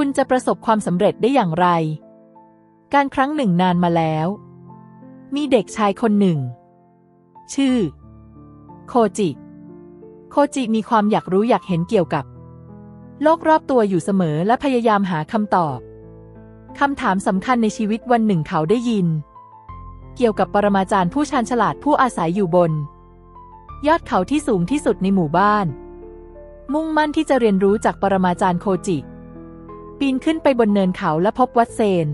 คุณจะประสบความสำเร็จได้อย่างไร การครั้งหนึ่งนานมาแล้ว มีเด็กชายคนหนึ่ง ชื่อ โคจิ โคจิมีความอยากรู้อยากเห็นเกี่ยวกับ โลกรอบตัวอยู่เสมอและพยายามหาคำตอบคำถามสำคัญในชีวิตวันหนึ่งเขาได้ยิน เกี่ยวกับปรมาจารย์ผู้ชาญฉลาดผู้อาศัยอยู่บน ยอดเขาที่สูงที่สุดในหมู่บ้าน มุ่งมั่นที่จะเรียนรู้จากปรมาจารย์โคจิ ปีนขึ้นไปบนเนินเขาและพบวัดเซน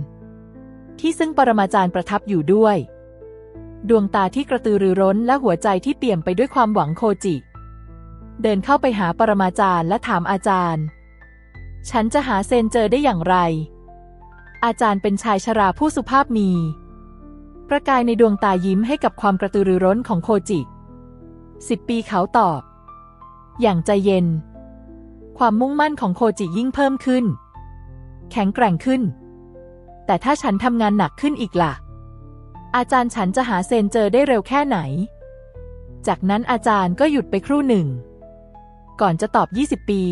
ที่ซึ่งปรมาจารย์ประทับอยู่ด้วย ดวงตาที่กระตือรือร้นและหัวใจที่เปี่ยมไปด้วยความหวังโคจิ เดินเข้าไปหาปรมาจารย์และถามอาจารย์ ฉันจะหาเซนเจอได้อย่างไร อาจารย์เป็นชายชราผู้สุภาพมี ประกายในดวงตายิ้มให้กับความกระตือรือร้นของโคจิสิบปีเขาตอบ อย่างใจเย็น ความมุ่งมั่นของโคจิยิ่งเพิ่มขึ้น แข็งแกร่งขึ้น แต่ถ้าฉันทำงานหนักขึ้นอีกล่ะ อาจารย์ฉันจะหาเซนเจอได้เร็วแค่ไหน จากนั้นอาจารย์ก็หยุดไปครู่หนึ่ง ก่อนจะตอบ 20 ปี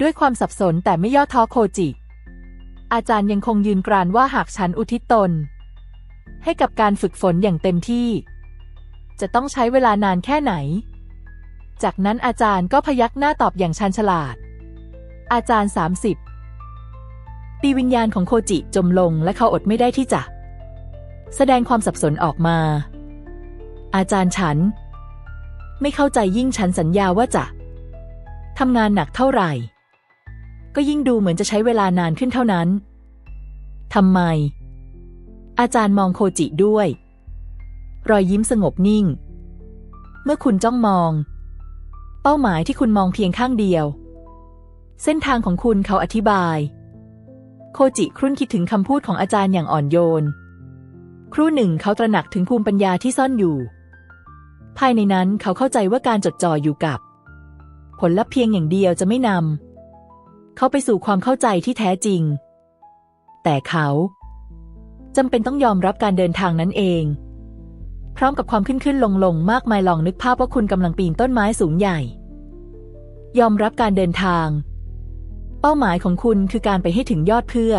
ด้วยความสับสนแต่ไม่ย่อท้อโคจิ อาจารย์ยังคงยืนกรานว่าหากฉันอุทิศตน ให้กับการฝึกฝนอย่างเต็มที่ จะต้องใช้เวลานานแค่ไหน จากนั้นอาจารย์ก็พยักหน้าตอบอย่างชันฉลาดอาจารย์ 30ีวิญญาณของโคจิจมลงและเขาอดไม่ได้ที่จะ แสดงความสับสนออกมา อาจารย์ฉัน ไม่เข้าใจยิ่งฉันสัญญาว่าจะทำงานหนักเท่าไหร่ ก็ยิ่งดูเหมือนจะใช้เวลานานขึ้นเท่านั้นทำไม อาจารย์มองโคจิด้วย รอยยิ้มสงบนิ่ง เมื่อคุณจ้องมอง เป้าหมายที่คุณมองเพียงข้างเดียว เส้นทางของคุณเขาอธิบาย โคจิครุ่นคิดถึงคำพูดของอาจารย์อย่างอ่อนโยน ครู่หนึ่งเขาตระหนักถึงภูมิปัญญาที่ซ่อนอยู่ ภายในนั้นเขาเข้าใจว่าการจดจ่ออยู่กับ ผลลัพธ์เพียงอย่างเดียวจะไม่นำเขาไปสู่ความเข้าใจที่แท้จริง แต่เขาจำเป็นต้องยอมรับการเดินทางนั้นเอง พร้อมกับความขึ้นขึ้นลงลงมากมายลองนึกภาพว่าคุณกำลังปีนต้นไม้สูงใหญ่ ยอมรับการเดินทาง เป้าหมายของคุณคือการไปให้ถึงยอดเพื่อ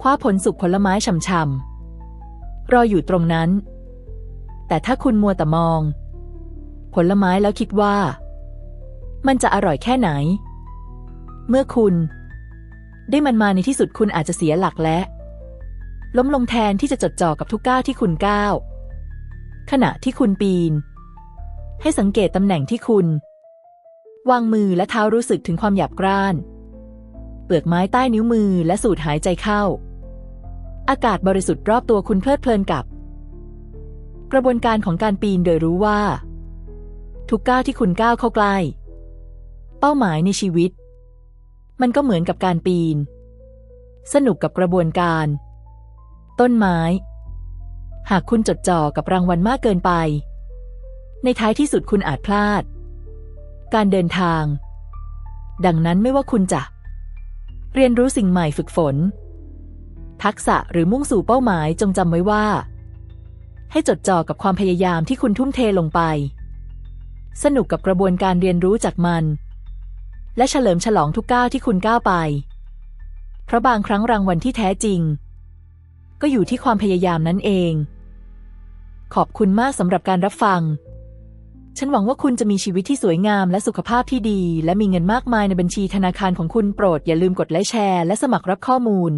คว้าผลสุกผลไม้ช่ำๆ รออยู่ตรงนั้น แต่ถ้าคุณมัวแต่มอง ผลไม้แล้วคิดว่า มันจะอร่อยแค่ไหน เมื่อคุณ ได้มันมาในที่สุดคุณอาจจะเสียหลักและ ล้มลงแทนที่จะจดจ่อกับทุกก้าวที่คุณก้าว ขณะที่คุณปีน ให้สังเกตตำแหน่งที่คุณวางมือและเท้ารู้สึกถึงความหยาบกร้าน เปลือกไม้ใต้นิ้วมือและสูดหายใจเข้า อากาศบริสุทธิ์รอบตัวคุณเพลิดเพลินกับ กระบวนการของการปีนโดยรู้ว่า ทุกก้าวที่คุณก้าวเข้าใกล้ เป้าหมายในชีวิต มันก็เหมือนกับการปีน สนุกกับกระบวนการ ต้นไม้ หากคุณจดจ่อกับรางวัลมากเกินไป ในท้ายที่สุดคุณอาจพลาด การเดินทาง ดังนั้นไม่ว่าคุณจะ เรียนรู้สิ่งใหม่ฝึกฝน ทักษะหรือมุ่งสู่เป้าหมายจงจำไว้ว่า ให้จดจ่อกับความพยายามที่คุณทุ่มเทลงไป สนุกกับกระบวนการเรียนรู้จากมัน และเฉลิมฉลองทุกก้าวที่คุณก้าวไป เพราะบางครั้งรางวัลที่แท้จริง ก็อยู่ที่ความพยายามนั่นเอง ขอบคุณมากสำหรับการรับฟัง ฉันหวังว่าคุณจะมีชีวิตที่สวยงามและสุขภาพที่ดี และมีเงินมากมายในบัญชีธนาคารของคุณโปรดอย่าลืมกดไลค์แชร์และสมัครรับข้อมูล